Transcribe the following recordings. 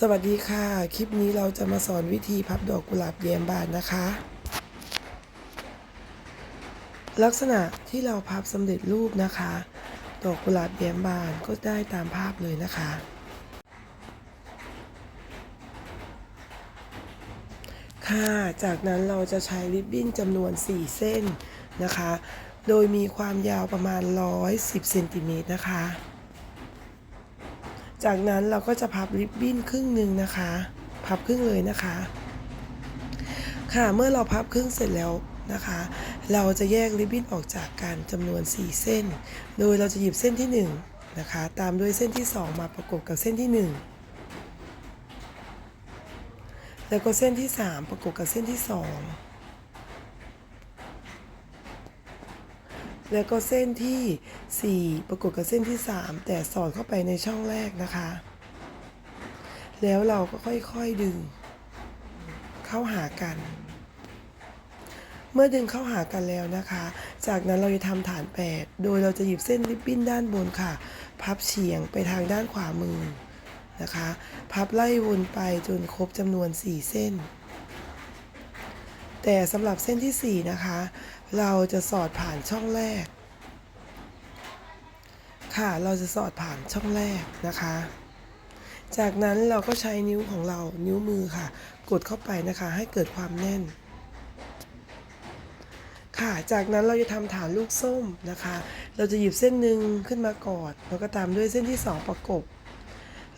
สวัสดีค่ะ คลิปนี้เราจะมาสอนวิธีพับดอกกุหลาบแยมบานนะคะ ลักษณะที่เราพับสำเร็จรูปนะคะ ดอกกุหลาบแยมบานก็ได้ตามภาพเลยนะคะ ค่ะ จากนั้นเราจะใช้ริบบิ้นจำนวน 4 เส้นนะคะ โดยมีความยาวประมาณ 110เซนติเมตรนะคะ จากนั้นเราก็จะพับริบบิ้นครึ่งหนึ่งนะคะ พับครึ่งเลยนะคะ ค่ะเมื่อเราพับครึ่งเสร็จแล้วนะคะ เราจะแยกริบบิ้นออกจากกันจำนวน 4 เส้น โดยเราจะหยิบเส้นที่ 1 นะคะ ตามด้วยเส้นที่ 2 มาประกบกับเส้นที่ 1แล้วก็เส้นที่ 3 ประกบกับเส้นที่ 2 แล้วก็เส้นที่ 4 ประกบกับเส้นที่ 3 แต่สอดเข้าไปในช่องแรกนะคะ แล้วเราก็ค่อยๆดึง เข้าหากัน เมื่อดึงเข้าหากันแล้วนะคะ จากนั้นเราจะทำฐาน 8 โดยเราจะหยิบเส้นริบบิ้นด้านบนค่ะ พับเฉียงไปทางด้านขวามือนะคะ พับไล่วนไปจนครบจำนวน 4 เส้น แต่สำหรับเส้นที่ 4 นะคะ เราจะสอดผ่านช่องแรก ค่ะ เราจะสอดผ่านช่องแรกนะคะ จากนั้นเราก็ใช้นิ้วของเรา นิ้วมือค่ะ กดเข้าไปนะคะ ให้เกิดความแน่น ค่ะ จากนั้นเราจะทำฐานลูกส้มนะคะ เราจะหยิบเส้นหนึ่งขึ้นมากอด แล้วก็ตามด้วยเส้นที่ 2 ประกบ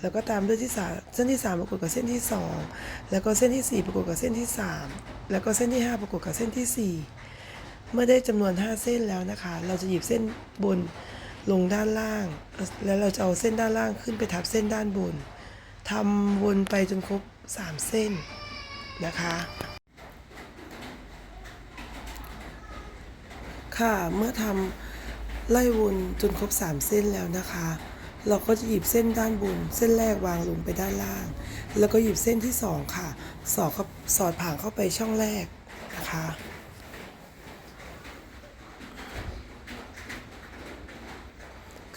แล้วก็ตามด้วยที่สามเส้นที่ 3 ประกบกับเส้นที่ 2 แล้วก็เส้นที่ 4 ประกบกับเส้นที่ 3 แล้วก็เส้นที่ 5 ประกบกับเส้นที่ 4 เมื่อได้จำนวน 5 เส้นแล้วนะคะ เราจะหยิบเส้นบนลงด้านล่าง แล้วเราจะเอาเส้นด้านล่างขึ้นไปทับเส้นด้านบนทำวนไปจนครบ 3 เส้นนะคะค่ะ เมื่อทำไล่วนจนครบ 3 เส้นแล้วนะคะ เราก็จะหยิบเส้นด้านบนเส้นแรกวางลงไปด้านล่าง แล้วก็หยิบเส้นที่2ค่ะ สอดสอดผ่านเข้าไปช่องแรกนะคะ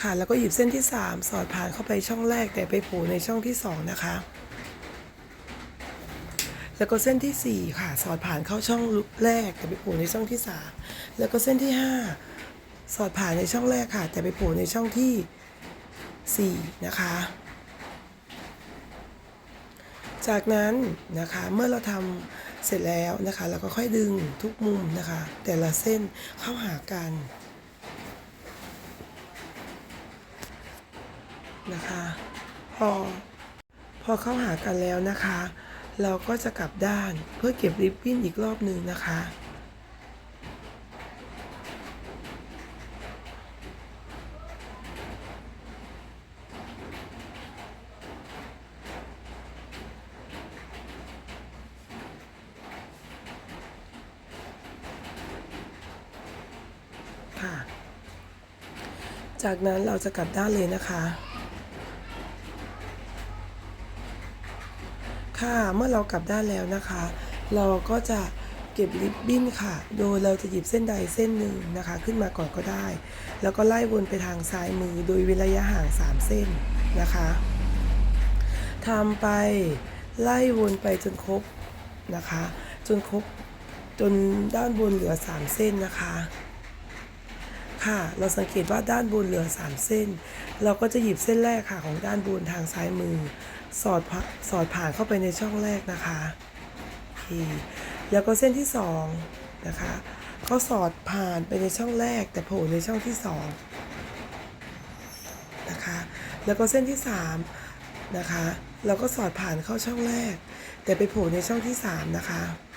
ค่ะแล้วก็หยิบเส้นที่ 3 สอดผ่านเข้าไปช่องแรกแต่ไปโผล่ในช่องที่ 2 นะคะ แล้วก็เส้นที่ 4 ค่ะ สอดผ่านเข้าช่องแรกแต่ไปโผล่ในช่องที่ 3 แล้วก็เส้นที่ 5 สอดผ่านในช่องแรกค่ะ แต่ไปโผล่ในช่องที่ 4 นะคะ จากนั้นนะคะเมื่อเราทำเสร็จแล้วนะคะ เราก็ค่อยดึงทุกมุมนะคะ แต่ละเส้นเข้าหากันนะคะพอพอเข้าหากันแล้วนะคะ เราก็จะกลับด้านเพื่อเก็บริบบิ้นอีกรอบหนึ่งนะคะค่ะ จากนั้นเราจะกลับด้านเลยนะคะ ค่ะเมื่อเรากลับด้านแล้วนะคะ เราก็จะเก็บริบบิ้นค่ะ โดยเราจะหยิบเส้นใดเส้นหนึ่งนะคะ ขึ้นมาก่อนก็ได้ แล้วก็ไล่วนไปทางซ้ายมือโดยเว้นระยะห่าง 3 เส้นนะคะทำไปไล่วนไปจนครบนะคะ จนครบจนด้านบนเหลือ 3 เส้นนะคะ ค่ะ เราสังเกตว่าด้านบนเหลือ 3 เส้น เราก็จะหยิบเส้นแรกค่ะของด้านบนทางซ้ายมือ สอดผ่าสอดผ่านเข้าไปในช่องแรกนะคะโอเคแล้วก็เส้นที่2นะคะก็สอดผ่านไปในช่องแรก แต่โผล่ในช่องที่2นะคะแล้วก็เส้นที่3นะคะเราก็สอดผ่านเข้าช่องแรก แต่ไปโผล่ในช่องที่3นะคะคะ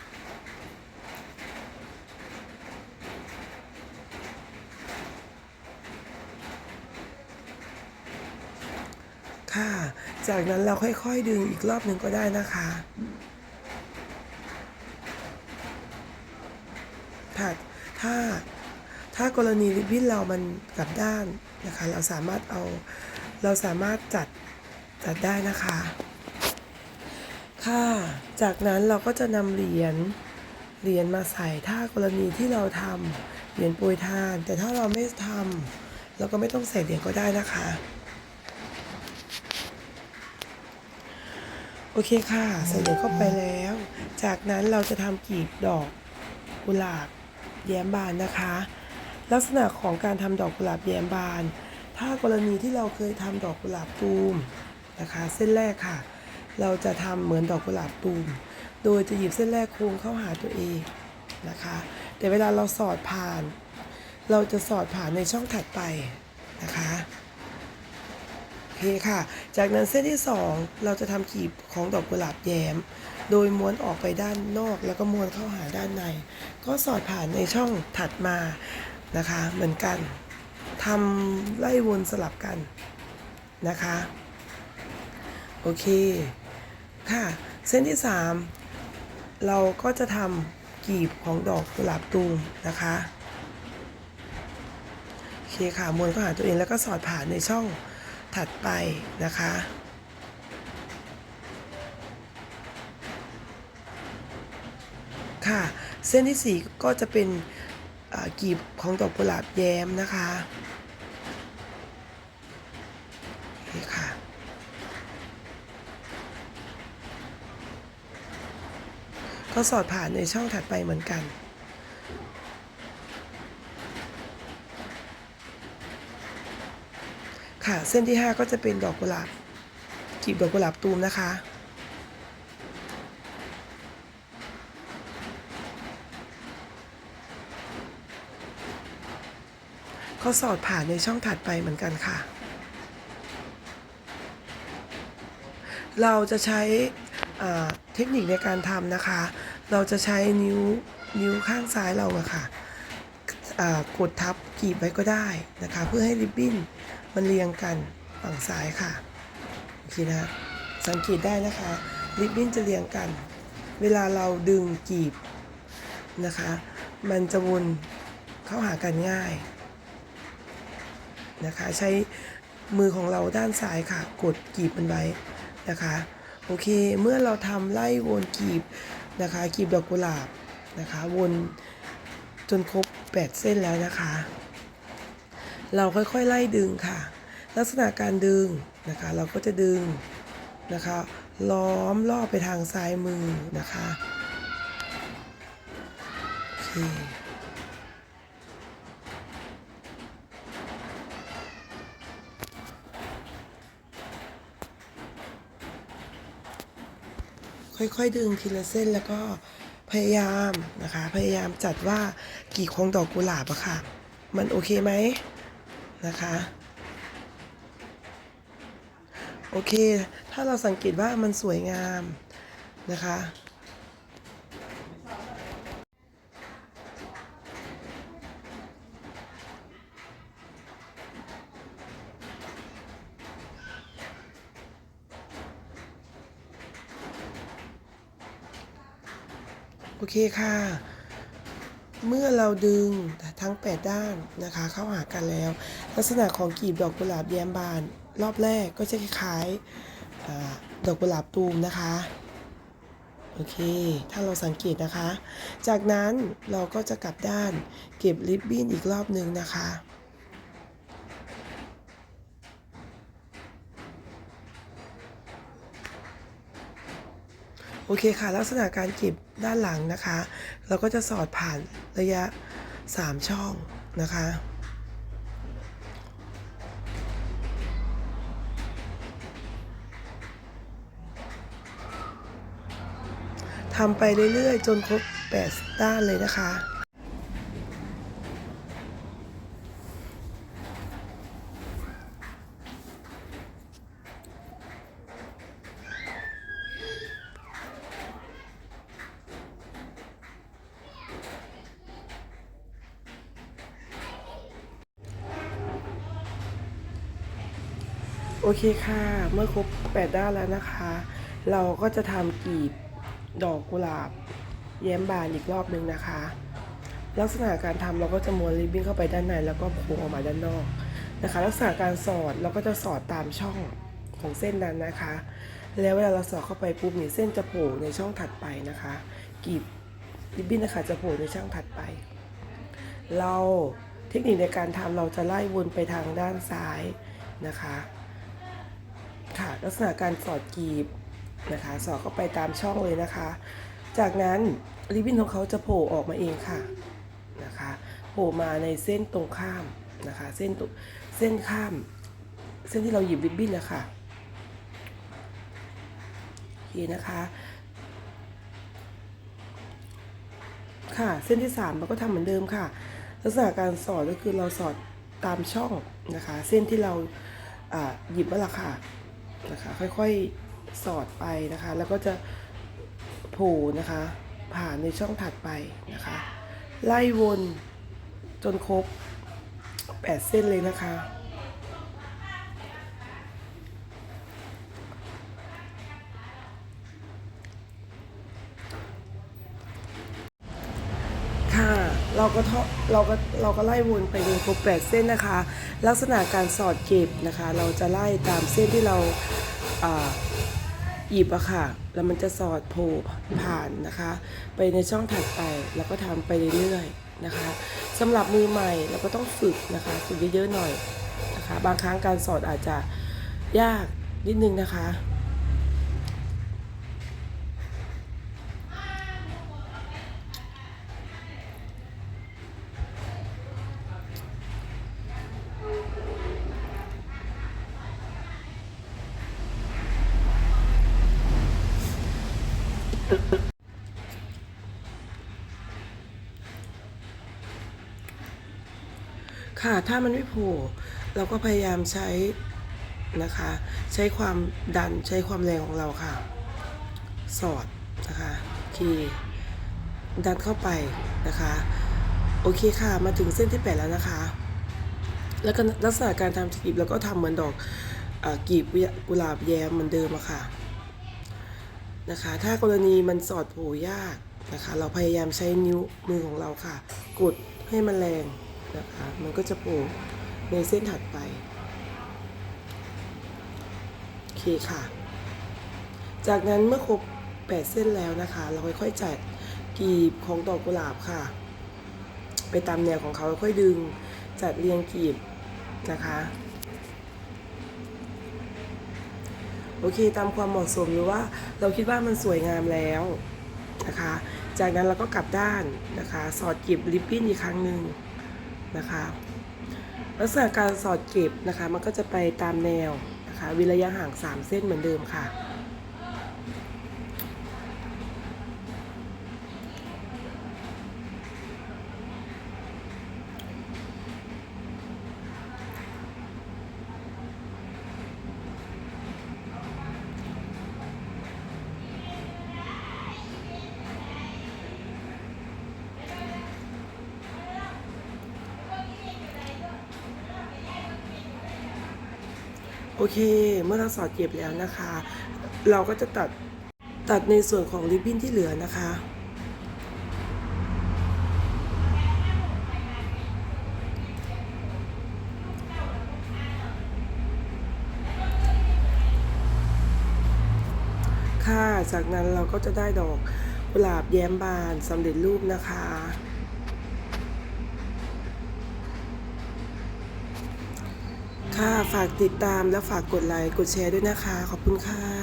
จากนั้นเราค่อยๆดึงอีกรอบหนึ่งก็ได้นะคะ ถ้าถ้าถ้ากรณีริบบิ้นเรามันกลับด้านนะคะ เราสามารถเอาเราสามารถจัดจัดได้นะคะ ค่ะ จากนั้นเราก็จะนำเหรียญเหรียญมาใส่ถ้ากรณีที่เราทำเหรียญปรยทาน แต่ถ้าเราไม่ทำเราก็ไม่ต้องใส่เหรียญก็ได้นะคะ โอเคค่ะ ใส่เหรียเข้าไปแล้ว จากนั้นเราจะทำกลีบดอกกุหลาบแย้มบานนะคะ ลักษณะของการทำดอกกุหลาบแย้มบาน ถ้ากรณีที่เราเคยทำดอกกุหลาบตูมนะคะ เส้นแรกค่ะ เราจะทำเหมือนดอกกุหลาบตูม โดยจะหยิบเส้นแรกโค้งเข้าหาตัวเองนะคะ แต่เวลาเราสอดผ่าน เราจะสอดผ่านในช่องถัดไปนะคะ เคค่ะ จากนั้นเส้นที่ 2 เราจะทำกีบของดอกกุหลาบแย้ม โดยม้วนออกไปด้านนอก แล้วก็ม้วนเข้าหาด้านใน ก็สอดผ่านในช่องถัดมานะคะ เหมือนกันทำไล่วนสลับกันนะคะ โอเคค่ะ เส้นที่ 3 เราก็จะทำกีบของดอกกุหลาบตูมนะคะโอเคค่ะม้วนเข้าหาตัวเองแล้วก็สอดผ่านในช่อง ถัดไปนะคะ ค่ะ เส้นที่ 4 ก็จะเป็นกีบของดอกกุหลาบแย้มนะคะโอเคค่ะก็สอดผ่านในช่องถัดไปเหมือนกัน ค่ะ เส้นที่ 5 ก็จะเป็นดอกกุหลาบกีบดอกกุหลาบตูมนะคะ ก็สอดผ่านในช่องถัดไปเหมือนกันค่ะ เราจะใช้เทคนิคในการทำนะคะ เราจะใช้นิ้วนิ้วข้างซ้ายเราอะค่ะกดทับกีบไว้ก็ได้นะคะ เพื่อให้ริบบิ้น มันเรียงกันฝั่งซ้ายค่ะโอเคนะสังเกตได้นะคะริบบิ้นจะเรียงกัน เวลาเราดึงกีบนะคะ มันจะวนเข้าหากันง่ายนะคะ ใช้มือของเราด้านซ้ายค่ะ กดกีบมันไว้นะคะโอเค เมื่อเราทำไล่วนกีบนะคะกีบดอกกุหลาบนะคะ วนจนครบ 8 เส้นแล้วนะคะ เราค่อยๆไล่ดึงค่ะ ลักษณะการดึงนะคะ เราก็จะดึงนะคะ ล้อมรอบไปทางซ้ายมือนะคะโอเคค่อยๆดึงทีละเส้นแล้วก็พยายามนะคะ พยายามจัดว่ากี่ของดอกกุหลาบอะค่ะ มันโอเคไหม นะคะ โอเค ถ้าเราสังเกตว่ามันสวยงามนะคะ โอเคค่ะเมื่อเราดึงทั้ง 8 ด้านนะคะเข้าหากันแล้ว ลักษณะของกลีบดอกกุหลาบแย้มบาน รอบแรกก็จะคล้ายๆอดอกกุหลาบตูมนะคะโอเค ถ้าเราสังเกตนะคะ จากนั้นเราก็จะกลับด้านเก็บริบบิ้นอีกรอบหนึ่งนะคะ โอเคค่ะ ลักษณะการเก็บด้านหลังนะคะ เราก็จะสอดผ่านระยะ 3 ช่องนะคะ ทำไปเรื่อยๆ จนครบ 8 ด้านเลยนะคะ โอเคค่ะ เมื่อครบ 8 ด้านแล้วนะคะ เราก็จะทำกลีบ ดอกกุหลาบ แย้มบานอีกรอบหนึ่งนะคะ ลักษณะการทำเราก็จะม้วนริบบิ้นเข้าไปด้านในแล้วก็โค้งออกมาด้านนอกนะคะ ลักษณะการสอดเราก็จะสอดตามช่องของเส้นนั้นนะคะ แล้วเวลาเราสอดเข้าไปปุ๊บเนี่ยเส้นจะโผล่ในช่องถัดไปนะคะกีบริบบิ้นนะคะจะโผล่ในช่องถัดไป เราเทคนิคในการทำเราจะไล่วนไปทางด้านซ้ายนะคะค่ะลักษณะการสอดกรีบ นะคะสอดเข้าไปตามช่องเลยนะคะ จากนั้นริบบิ้นของเขาจะโผล่ออกมาเองค่ะนะคะโผล่มาในเส้นตรงข้ามนะคะ เส้นตรงเส้นข้าม เส้นที่เราหยิบริบบิ้นนะคะโอเคนะคะค่ะเส้นที่3เราก็ทำเหมือนเดิมค่ะ ลักษณะการสอดก็คือเราสอดตามช่องนะคะ เส้นที่เราหยิบมาละค่ะนะคะ ค่อยๆ สอดไปนะคะ แล้วก็จะโผล่นะคะ ผ่านในช่องถัดไปนะคะ ไล่วนจนครบ 8 เส้นเลยนะคะ ค่ะเราก็ทอเราก็เราก็ไล่วนไปจนครบ 8 เส้นนะคะ ลักษณะการสอดเก็บนะคะ เราจะไล่ตามเส้นที่เราอ่า หยิบอะค่ะ แล้วมันจะสอดโผล่ผ่านนะคะ ไปในช่องถัดไปแล้วก็ทำไปเรื่อยๆนะคะสำหรับมือใหม่เราก็ต้องฝึกนะคะฝึกเยอะๆหน่อยนะคะ บางครั้งการสอดอาจจะยากนิดนึงนะคะ ค่ะถ้ามันไม่โผล่เราก็พยายามใช้นะคะ ใช้ความดันใช้ความแรงของเราค่ะ สอดนะคะโอเคดันเข้าไปนะคะ โอเคค่ะมาถึงเส้นที่8แล้วนะคะ แล้วก็ลักษณะการทำกีบเราก็ทำเหมือนดอกออกีบกุหลาบแย้มเหมือนเดิมอะค่ะนะคะถ้ากรณีมันสอดโผล่ยากนะคะ เราพยายามใช้นิ้วมือของเราค่ะ กดให้มันแรง นะคะ มันก็จะโผล่ในเส้นถัดไป โอเคค่ะ จากนั้นเมื่อครบ 8 เส้นแล้วนะคะ เราค่อยๆจัดกีบของดอกกุหลาบค่ะ ไปตามแนวของเขาค่อยดึงจัดเรียงกีบนะคะโอเคตามความเหมาะสมหรือว่าเราคิดว่ามันสวยงามแล้วนะคะ จากนั้นเราก็กลับด้านนะคะ สอดเก็บริบบิ้นอีกครั้งหนึ่ง นะคะลักษณะการสอดเก็บนะคะมันก็จะไปตามแนวนะคะวิระยะห่าง 3 เส้นเหมือนเดิมค่ะ โอเค เมื่อเราสอดเก็บแล้วนะคะ เราก็จะตัดตัดในส่วนของริบบิ้นที่เหลือนะคะค่ะจากนั้นเราก็จะได้ดอกกุหลาบแย้มบานสำเร็จรูปนะคะ ค่ะ ฝากติดตามและฝากกดไลค์ กดแชร์ด้วยนะคะ ขอบคุณค่ะ